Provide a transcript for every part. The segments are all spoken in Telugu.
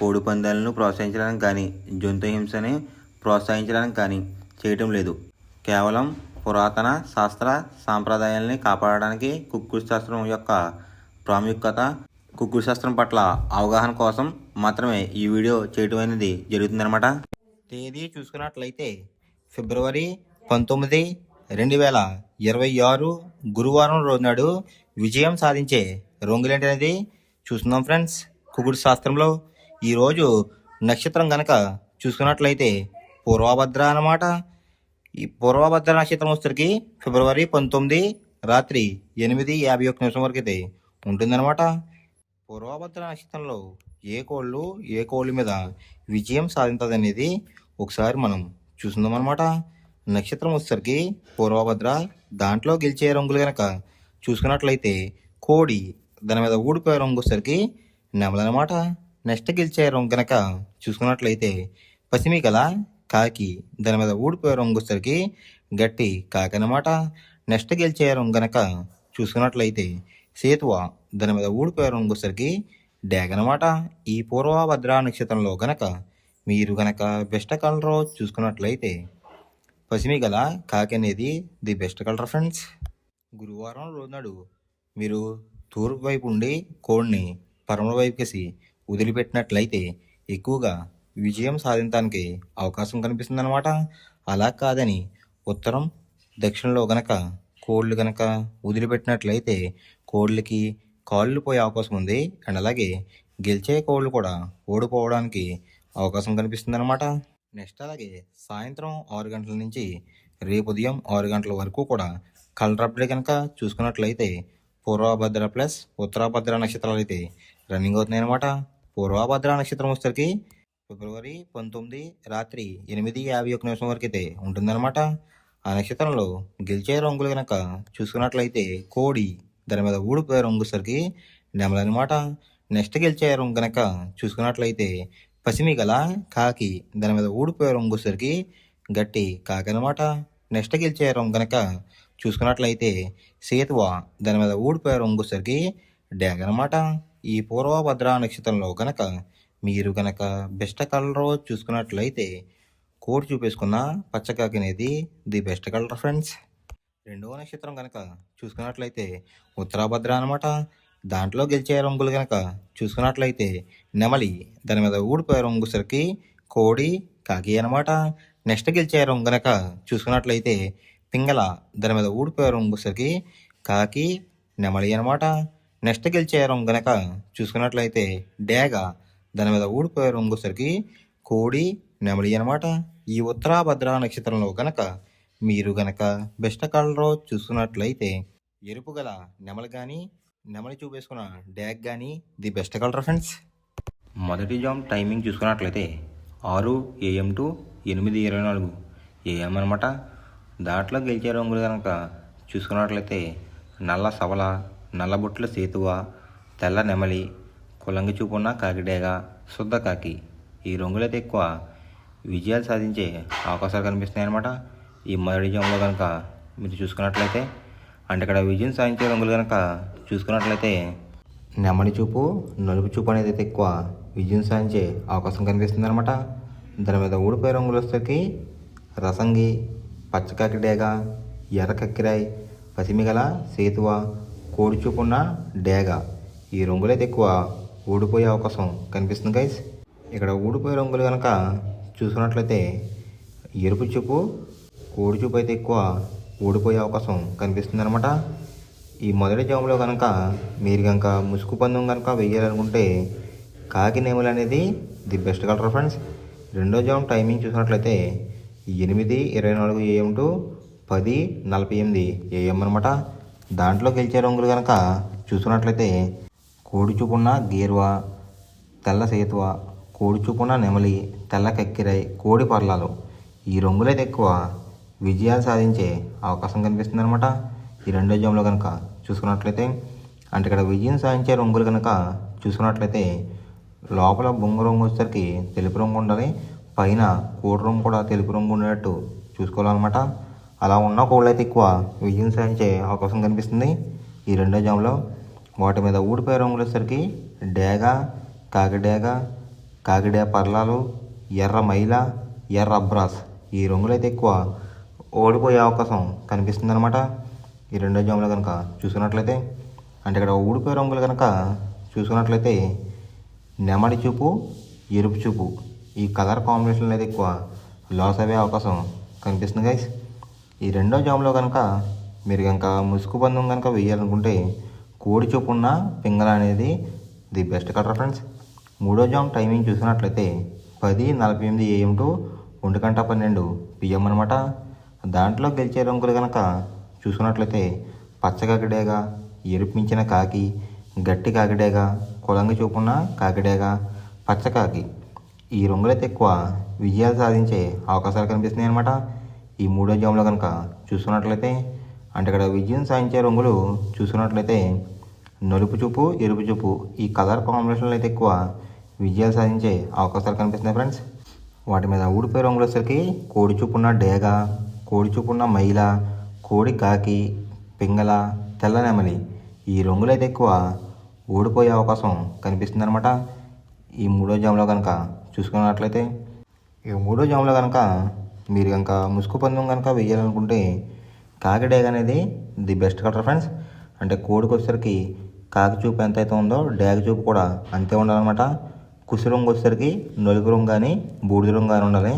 కోడి పందాలను ప్రోత్సహించడానికి కానీ జంతు హింసని ప్రోత్సహించడానికి కానీ చేయటం లేదు. కేవలం పురాతన శాస్త్ర సాంప్రదాయాల్ని కాపాడడానికి కుక్కుడు శాస్త్రం యొక్క ప్రాముఖ్యత కుక్కుడు శాస్త్రం పట్ల అవగాహన కోసం మాత్రమే ఈ వీడియో చేయటం అనేది జరుగుతుందన్నమాట. తేదీ చూసుకున్నట్లయితే ఫిబ్రవరి పంతొమ్మిది రెండు వేల ఇరవై ఆరు గురువారం రోజు నాడు విజయం సాధించే రొంగులేంటి అనేది చూస్తున్నాం ఫ్రెండ్స్. కుకుడు శాస్త్రంలో ఈరోజు నక్షత్రం గనక చూసుకున్నట్లయితే పూర్వభద్ర అన్నమాట. ఈ పూర్వభద్ర నక్షత్రం వచ్చేసరికి ఫిబ్రవరి పంతొమ్మిది రాత్రి ఎనిమిది యాభై ఒక్క నిమిషం వరకు అయితే ఉంటుందన్నమాట. పూర్వభద్ర నక్షత్రంలో ఏ కోళ్ళు ఏ కోళ్ళ మీద విజయం సాధించదనేది ఒకసారి మనం చూసిందాం అనమాట నక్షత్రం వచ్చేసరికి పూర్వభద్ర దాంట్లో గెలిచే రంగులు కనుక చూసుకున్నట్లయితే కోడి దాని మీద ఊడిపోయే రంగు వచ్చేసరికి నెమలనమాట నెక్స్ట్ గెలిచే రంగు గనక చూసుకున్నట్లయితే పసిమి గల కాకి దాని మీద ఊడిపోయే రంగు వచ్చేసరికి గట్టి కాకి అనమాట నెక్స్ట్ గెలిచే రంగు గనక చూసుకున్నట్లయితే సేతువ దాని మీద ఊడిపోయే రంగు వచ్చేసరికి డ్యాగ్ అనమాట ఈ పూర్వభద్ర నక్షత్రంలో గనక మీరు గనక బెస్ట్ కలర్ చూసుకున్నట్లయితే పసిమి గల కాకి అనేది ది బెస్ట్ కలర్ ఫ్రెండ్స్. గురువారం రోజునాడు మీరు తూర్పు వైపు ఉండి కోడిని పరమల వైపుకేసి వదిలిపెట్టినట్లయితే ఎక్కువగా విజయం సాధించడానికి అవకాశం కనిపిస్తుందన్నమాట. అలా కాదని ఉత్తరం దక్షిణలో గనక కోళ్ళు గనక వదిలిపెట్టినట్లయితే కోళ్ళకి కాళ్ళు పోయే అవకాశం ఉంది. అండ్ అలాగే గెలిచే కోళ్ళు కూడా ఓడిపోవడానికి అవకాశం కనిపిస్తుందన్నమాట. నెక్స్ట్ అలాగే సాయంత్రం ఆరు గంటల నుంచి రేపు ఉదయం ఆరు గంటల వరకు కూడా కలర్ అప్డేట్ కనుక చూసుకున్నట్లయితే పూర్వభద్ర ప్లస్ ఉత్తరాభద్ర నక్షత్రాలు అయితే రన్నింగ్ అవుతున్నాయి అన్నమాట పూర్వభద్ర నక్షత్రం వచ్చేసరికి ఫిబ్రవరి పంతొమ్మిది రాత్రి ఎనిమిది యాభై ఒక నిమిషం వరకు అయితే ఉంటుందన్నమాట. ఆ నక్షత్రంలో గెలిచే రంగులు కనుక చూసుకున్నట్లయితే కోడి దాని మీద ఊడిపోయే రంగు సరికి నెమలనమాట నెక్స్ట్ గెలిచే రంగు కనుక చూసుకున్నట్లయితే పసిమి గల కాకి దాని మీద ఊడిపోయే రంగు సరికి గట్టి కాకి అనమాట నెక్స్ట్ గెలిచే రంగు కనుక చూసుకున్నట్లయితే సేతువ దాని మీద ఊడిపోయే రంగు సరికి డ్యాగ్ అనమాట ఈ పూర్వభద్ర నక్షత్రంలో గనక మీరు గనక బెస్ట్ కలర్ చూసుకున్నట్లయితే కోడ్ చూపేసుకున్న పచ్చకాకి అనేది ది బెస్ట్ కలర్ ఫ్రెండ్స్. రెండవ నక్షత్రం కనుక చూసుకున్నట్లయితే ఉత్తరాభద్ర అనమాట దాంట్లో గెలిచే రంగులు కనుక చూసుకున్నట్లయితే నెమలి దాని మీద ఊడిపోయే రంగుసరికి కోడి కాకి అనమాట నెక్స్ట్ గెలిచే రంగు కనుక చూసుకున్నట్లయితే పింగళ దాని మీద ఊడిపోయే రంగు సరికి కాకి నెమలి అనమాట నెక్స్ట్ గెలిచే రంగు గనక చూసుకున్నట్లయితే డేగ దాని మీద ఊడిపోయే రంగు సరికి కోడి నెమలి అనమాట ఈ ఉత్తరాభద్ర నక్షత్రంలో గనక మీరు గనక బెస్ట్ కలర్ చూసుకున్నట్లయితే ఎరుపు గల నెమలి కానీ నెమలి చూపేసుకున్న డ్యాగ్ కానీ ది బెస్ట్ కలర్ ఫ్రెండ్స్. మొదటి జామ్ టైమింగ్ చూసుకున్నట్లయితే ఆరు ఏఎం టు ఎనిమిది ఇరవై నాలుగు ఏఎం అనమాట దాంట్లో గెలిచే రంగులు కనుక చూసుకున్నట్లయితే నల్ల సవల నల్లబొట్ల సేతువ తెల్ల నెమలి కులంగి చూపున్న కాకిడేగ శుద్ధ కాకి. ఈ రంగులైతే ఎక్కువ విజయాలు సాధించే అవకాశాలు కనిపిస్తున్నాయి అనమాట ఈ మొదటి జామ్లో కనుక మీరు చూసుకున్నట్లయితే అంటే ఇక్కడ విజయం సాధించే రంగులు కనుక చూసుకున్నట్లయితే నెమలి చూపు నలుపు చూపు అనేది అయితే ఎక్కువ విజయం సాధించే అవకాశం కనిపిస్తుంది అనమాట దాని మీద ఊడిపోయే రంగులు వచ్చేసరికి రసంగి పచ్చకాకి డేగ ఎర్ర కక్కిరాయి పసిమిగల సేతువ కోడి డేగ. ఈ రంగులైతే ఎక్కువ ఊడిపోయే అవకాశం కనిపిస్తుంది గైస్ ఇక్కడ ఊడిపోయే రంగులు కనుక చూసుకున్నట్లయితే ఎరుపు చూపు కోడి చూపు అయితే ఎక్కువ ఊడిపోయే అవకాశం కనిపిస్తుంది అనమాట ఈ మొదటి జాములో కనుక మీరు కనుక ముసుగు పందెం కనుక వెయ్యాలనుకుంటే కాకి నేములు అనేది ది బెస్ట్ కలర్ ఫ్రెండ్స్ రెండో జామ్ టైమింగ్ చూసినట్లయితే ఎనిమిది ఇరవై నాలుగు ఏఎం టు పది నలభై ఎనిమిది ఏఎం అనమాట దాంట్లో గెలిచే రంగులు కనుక చూసుకున్నట్లయితే కోడి చూపున్న గేర్వా తెల్ల సేతువ కోడి చూపున్న నెమలి తెల్ల కక్కిరై కోడి పర్లాలు ఈ రంగులైతే ఎక్కువ విజయాలు సాధించే అవకాశం కనిపిస్తుంది అనమాట ఈ రెండో జామ్లో కనుక చూసుకున్నట్లయితే అంటే ఇక్కడ విజయం సాధించే రంగులు కనుక చూసుకున్నట్లయితే లోపల బొంగు రంగు వచ్చేసరికి తెలుపు రంగు ఉండాలి పైన కోడి రంగు కూడా తెలుపు రంగు ఉండేటట్టు చూసుకోవాలన్నమాట. అలా ఉన్న కోళ్ళు అయితే ఎక్కువ విజయం సాధించే అవకాశం కనిపిస్తుంది. ఈ రెండో జామ్లో వాటి మీద ఊడిపోయే రంగులు డేగ కాకిడేగ కాకిడే పర్లాలు ఎర్ర మైల ఎర్ర అబ్రాస్ ఈ రంగులైతే ఎక్కువ ఓడిపోయే అవకాశం కనిపిస్తుంది అనమాట ఈ రెండో జాములో కనుక చూసుకున్నట్లయితే అంటే ఇక్కడ ఊడిపోయే రంగులు కనుక చూసుకున్నట్లయితే నెమడి చూపు ఎరుపు చూపు ఈ కలర్ కాంబినేషన్ అయితే ఎక్కువ లాస్ అయ్యే అవకాశం కనిపిస్తుంది గైస్ ఈ రెండో జాములో కనుక మీరు కనుక ముసుగు బంధం కనుక వేయాలనుకుంటే కోడి చొప్పున్న పింగళ అనేది ది బెస్ట్ కలర్ ఫ్రెండ్స్. మూడో జామ్ టైమింగ్ చూసినట్లయితే పది నలభై ఎనిమిది ఏఎం టు ఒంటి గంట పన్నెండు పిఎం అనమాట దాంట్లో గెలిచే రంగులు కనుక చూసుకున్నట్లయితే పచ్చ కాకిడేగా ఎరుపించిన కాకి గట్టి కాకిడేగా కొలంగి చూపున్న కాకిడేగా పచ్చ కాకి. ఈ రంగులైతే ఎక్కువ విజయాలు సాధించే అవకాశాలు కనిపిస్తున్నాయి అనమాట ఈ మూడో జాములో కనుక చూసుకున్నట్లయితే అంటే ఇక్కడ విజయం సాధించే రంగులు చూసుకున్నట్లయితే నలుపు చూపు ఎరుపు చూపు ఈ కలర్ కాంబినేషన్లో అయితే ఎక్కువ విజయాలు సాధించే అవకాశాలు కనిపిస్తున్నాయి ఫ్రెండ్స్. వాటి మీద ఊడిపోయే రంగులు వచ్చేసరికి కోడి చూపున్న డేగ కోడి చూపు ఉన్న మైల కోడి కాకి పింగళ తెల్ల నెమలి ఈ రంగులు అయితే ఎక్కువ ఓడిపోయే అవకాశం కనిపిస్తుంది అనమాట ఈ మూడో జాములో కనుక చూసుకున్నట్లయితే ఈ మూడో జాములో కనుక మీరు కనుక ముసుగు పందెం కనుక వేయాలనుకుంటే కాకిడేగ అనేది ది బెస్ట్ కలర్ ఫ్రెండ్స్. అంటే కోడికి వచ్చేసరికి కాకి చూపు ఎంత అయితే ఉందో డేగ చూపు కూడా అంతే ఉండాలన్నమాట. కుసి రంగు వచ్చేసరికి నలుపు రంగు కానీ బూడిద రంగు కానీ ఉండాలి.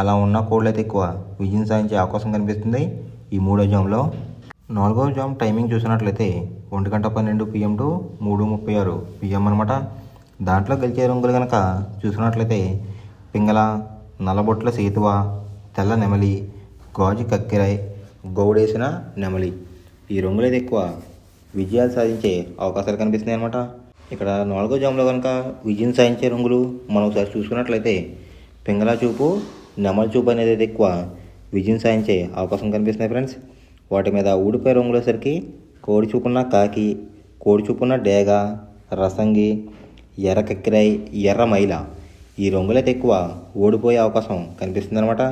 అలా ఉన్న కోళ్ళు అయితే ఎక్కువ విజయం సాధించే అవకాశం కనిపిస్తుంది ఈ మూడో జామ్లో. నాలుగో జామ్ టైమింగ్ చూసినట్లయితే ఒంటి గంట పన్నెండు పిఎం టు మూడు ముప్పై ఆరు పిఎం అనమాట దాంట్లో గెలిచే రంగులు కనుక చూసినట్లయితే పింగళ నల్లబొట్ల సేతువ తెల్ల నెమలి గాజు కక్కిరాయి గౌడేసిన నెమలి. ఈ రంగులైతే ఎక్కువ విజయాలు సాధించే అవకాశాలు కనిపిస్తున్నాయి అనమాట ఇక్కడ నాలుగో జాములో కనుక విజయం సాధించే రంగులు మనం ఒకసారి చూసుకున్నట్లయితే పింగళా చూపు నెమలి చూపు అనేది అయితే ఎక్కువ విజయం సాధించే అవకాశం కనిపిస్తున్నాయి ఫ్రెండ్స్. వాటి మీద ఊడిపోయే రంగులు కోడి చూపున్న కాకి కోడి చూపున్న డేగ రసంగి ఎర్ర కక్కిరాయి ఎర్ర మైల. ఈ రంగులైతే ఎక్కువ ఓడిపోయే అవకాశం కనిపిస్తుంది అనమాట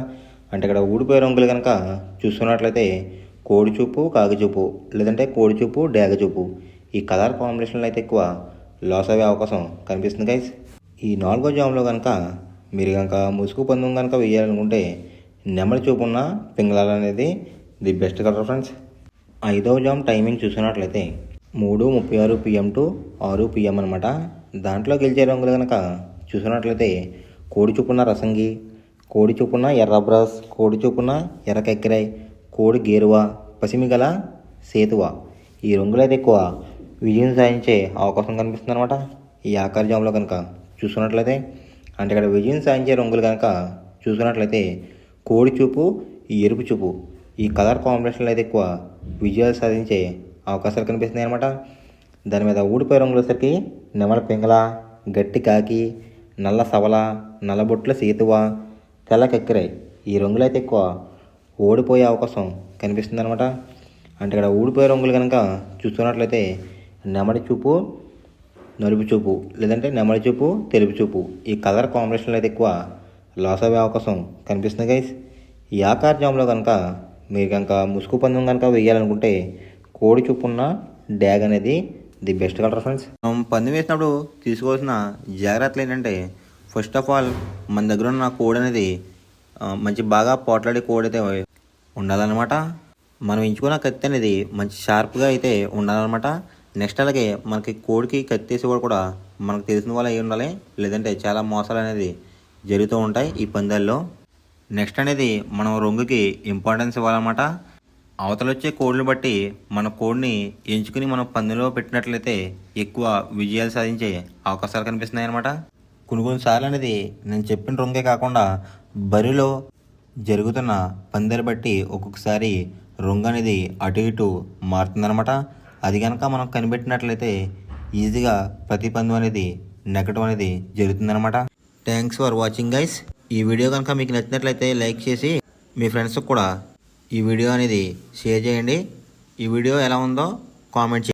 అంటే ఇక్కడ ఊడిపోయే రంగులు కనుక చూసుకున్నట్లయితే కోడి చూపు లేదంటే కోడి చూపు డేగ చూపు. ఈ కలర్ కాంబినేషన్లో అయితే ఎక్కువ లాస్ అయ్యే అవకాశం కనిపిస్తుంది గైస్ ఈ నాలుగో జామ్లో కనుక మీరు కనుక ముసుగు పందెం కనుక వేయాలనుకుంటే నెమలి చూపున్న పింగళాలు అనేది ది బెస్ట్ కలర్ ఫ్రెండ్స్ ఐదవ జామ్ టైమింగ్ చూసినట్లయితే మూడు ముప్పై ఆరు పిఎం టు ఆరు పిఎం అనమాట దాంట్లో గెలిచే రంగులు కనుక చూసినట్లయితే కోడి చూపున్న రసంగి కోడి చూపున ఎర్ర బ్రాస్ కోడి చూపున ఎర్ర కక్కిరాయ్ కోడి గేరువ పసిమిగల సేతువ. ఈ రంగులైతే ఎక్కువ విజయం సాధించే అవకాశం కనిపిస్తుంది అనమాట ఈ ఆకార జామ్లో కనుక చూసుకున్నట్లయితే అంటే ఇక్కడ విజయం సాధించే రంగులు కనుక చూసుకున్నట్లయితే కోడి చూపు ఈ ఎరుపు చూపు. ఈ కలర్ కాంబినేషన్లో అయితే ఎక్కువ విజయాలు సాధించే అవకాశాలు కనిపిస్తున్నాయి అనమాట దాని మీద ఊడిపోయే రంగులు వచ్చేసరికి నెమల పింగళ గట్టి కాకి నల్ల సవల నల్లబొట్ల సేతువ తెల్లకెక్కిరాయి. ఈ రంగులు అయితే ఎక్కువ ఓడిపోయే అవకాశం కనిపిస్తుంది అనమాట అంటే ఇక్కడ ఊడిపోయే రంగులు కనుక చూస్తున్నట్లయితే నెమడి చూపు నలుపు చూపు లేదంటే నెమడి చూపు తెలుపు చూపు ఈ కలర్ కాంబినేషన్లో అయితే ఎక్కువ లాస్ అయ్యే అవకాశం కనిపిస్తుంది గైస్ ఈ ఆకార జామ్లో కనుక మీరు కనుక ముసుగు పందెం కనుక వేయాలనుకుంటే కోడి చూపున్న డ్యాగ్ అనేది ది బెస్ట్ కలర్ ఫ్రెండ్స్ మనం పందెం వేసినప్పుడు తీసుకోవాల్సిన జాగ్రత్తలు ఏంటంటే ఫస్ట్ ఆఫ్ ఆల్ మన దగ్గర ఉన్న కోడ్ అనేది మంచి బాగా పోట్లాడే కోడ్ అయితే ఉండాలన్నమాట. మనం ఎంచుకున్న కత్తి అనేది మంచి షార్ప్గా అయితే ఉండాలన్నమాట. నెక్స్ట్ అలాగే మనకి కోడికి కత్తి వేసి కూడా మనకు తెలిసిన వాళ్ళు అయి ఉండాలి. లేదంటే చాలా మోసాలు అనేది జరుగుతూ ఉంటాయి ఈ పందాల్లో. నెక్స్ట్ అనేది మనం రొంగుకి ఇంపార్టెన్స్ ఇవ్వాలన్నమాట. అవతలొచ్చే కోడ్ని బట్టి మన కోడ్ని ఎంచుకుని మనం పందులో పెట్టినట్లయితే ఎక్కువ విజయాలు సాధించే అవకాశాలు కనిపిస్తున్నాయి అనమాట కొన్ని కొన్నిసార్లు అనేది నేను చెప్పిన రొంగే కాకుండా బరిలో జరుగుతున్న పందెలు బట్టి ఒక్కొక్కసారి రొంగు అనేది అటు ఇటు మారుతుందన్నమాట. అది కనుక మనం కనిపెట్టినట్లయితే ఈజీగా ప్రతి పందెం అనేది నెగ్గడం అనేది జరుగుతుందన్నమాట. థ్యాంక్స్ ఫర్ వాచింగ్ గైస్ ఈ వీడియో కనుక మీకు నచ్చినట్లయితే లైక్ చేసి మీ ఫ్రెండ్స్కి కూడా ఈ వీడియో అనేది షేర్ చేయండి. ఈ వీడియో ఎలా ఉందో కామెంట్ చేయండి.